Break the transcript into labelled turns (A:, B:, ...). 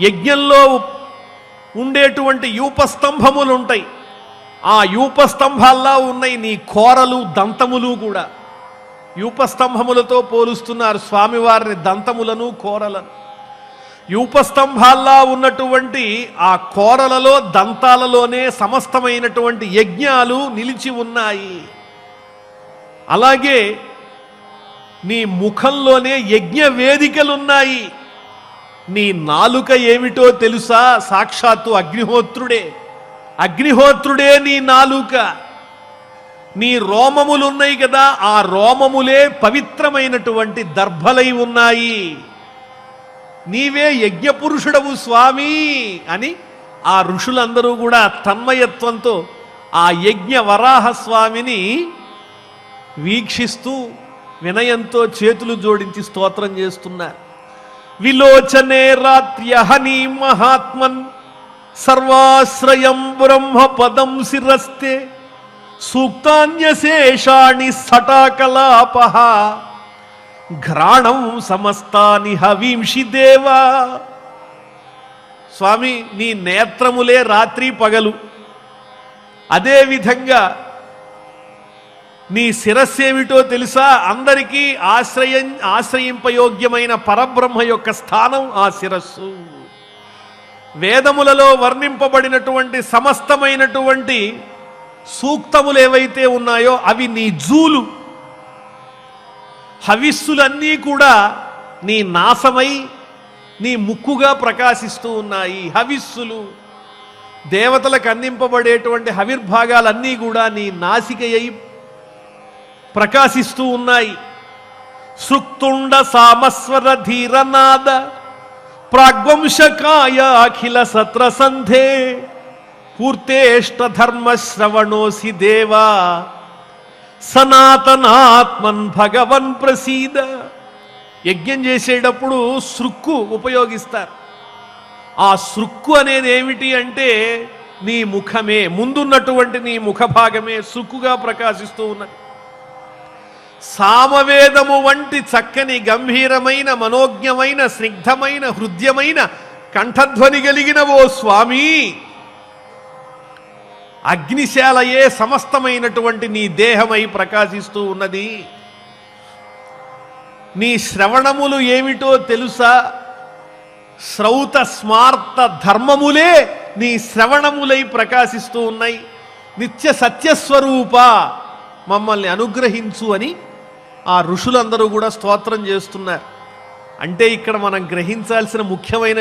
A: యజ్ఞంలో ఉండేటువంటి యూపస్తంభములు ఉంటాయి ఆ యూపస్తంభాల్లా ఉన్నాయి నీ కోరలు దంతములు కూడా. యూపస్తంభములతో పోలుస్తున్నారు స్వామివారిని దంతములను కోరలను. యూపస్తంభాల్లా ఉన్నటువంటి ఆ కోరలలో దంతాలలోనే సమస్తమైనటువంటి యజ్ఞాలు నిలిచి ఉన్నాయి. అలాగే నీ ముఖంలోనే యజ్ఞ వేదికలున్నాయి నీ నాలుక ఏమిటో తెలుసా? సాక్షాత్తు అగ్నిహోత్రుడే. అగ్నిహోత్రుడే నీ నాలుక. నీ రోమములున్నాయి కదా ఆ రోమములే పవిత్రమైనటువంటి దర్భలై ఉన్నాయి. నీవే యజ్ఞపురుషుడవు స్వామి అని ఆ ఋషులందరూ కూడా తన్మయత్వంతో ఆ యజ్ఞ వరాహ స్వామిని వీక్షిస్తూ వినయంతో చేతులు జోడించి స్తోత్రం చేస్తున్నారు. విలోచనే రాత్ర్యహని మహాత్మన్ సర్వాశ్రయం బ్రహ్మ పదం శిరస్తే సూక్తాన్యశేషాణి సటాకలాప. ఘ్రాణం సమస్తాని హవీంషి దేవా. స్వామి నీ నేత్రములే రాత్రి పగలు. అదేవిధంగా నీ శిరస్సేమిటో తెలుసా? అందరికీ ఆశ్రయం ఆశ్రయింపయోగ్యమైన పరబ్రహ్మ యొక్క స్థానం ఆ శిరస్సు. వేదములలో వర్ణింపబడినటువంటి సమస్తమైనటువంటి సూక్తములు ఏవైతే ఉన్నాయో అవి నీ జూలు. హవిస్సులన్నీ కూడా నీ నాశమై నీ ముక్కుగా ప్రకాశిస్తూ ఉన్నాయి. హవిస్సులు దేవతలకు అందింపబడేటువంటి హవిర్భాగాలన్నీ కూడా నీ నాసికయ్యి ప్రకాశిస్తూ ఉన్నాయి. సృక్తుండ సామస్వర ధీరనాద ప్రాగ్వంశకాయ అఖిల సత్ర సంధే పూర్తేష్ట ధర్మ శ్రవణోసి దేవా సనాతనాత్మన్ భగవన్ ప్రసీద. యజ్ఞం చేసేటప్పుడు సృక్కు ఉపయోగిస్తారు. ఆ సృక్కు అనేది ఏమిటి అంటే నీ ముఖమే ముందున్నటువంటి నీ ముఖ భాగమే సుక్కుగా ప్రకాశిస్తూ ఉన్నది. సామవేదము వంటి చక్కని గంభీరమైన మనోజ్ఞమైన స్నిగ్ధమైన హృద్యమైన కంఠధ్వని కలిగిన ఓ స్వామి. అగ్నిశాలయే సమస్తమైనటువంటి నీ దేహమై ప్రకాశిస్తూ ఉన్నది. నీ శ్రవణములు ఏమిటో తెలుసా? శ్రౌత స్మార్త ధర్మములే నీ శ్రవణములై ప్రకాశిస్తూ ఉన్నాయి. నిత్య సత్యస్వరూప మమ్మల్ని అనుగ్రహించు అని ఆ ఋషులందరూ కూడా స్తోత్రం చేస్తున్నారు. అంటే ఇక్కడ మనం గ్రహించాల్సిన ముఖ్యమైన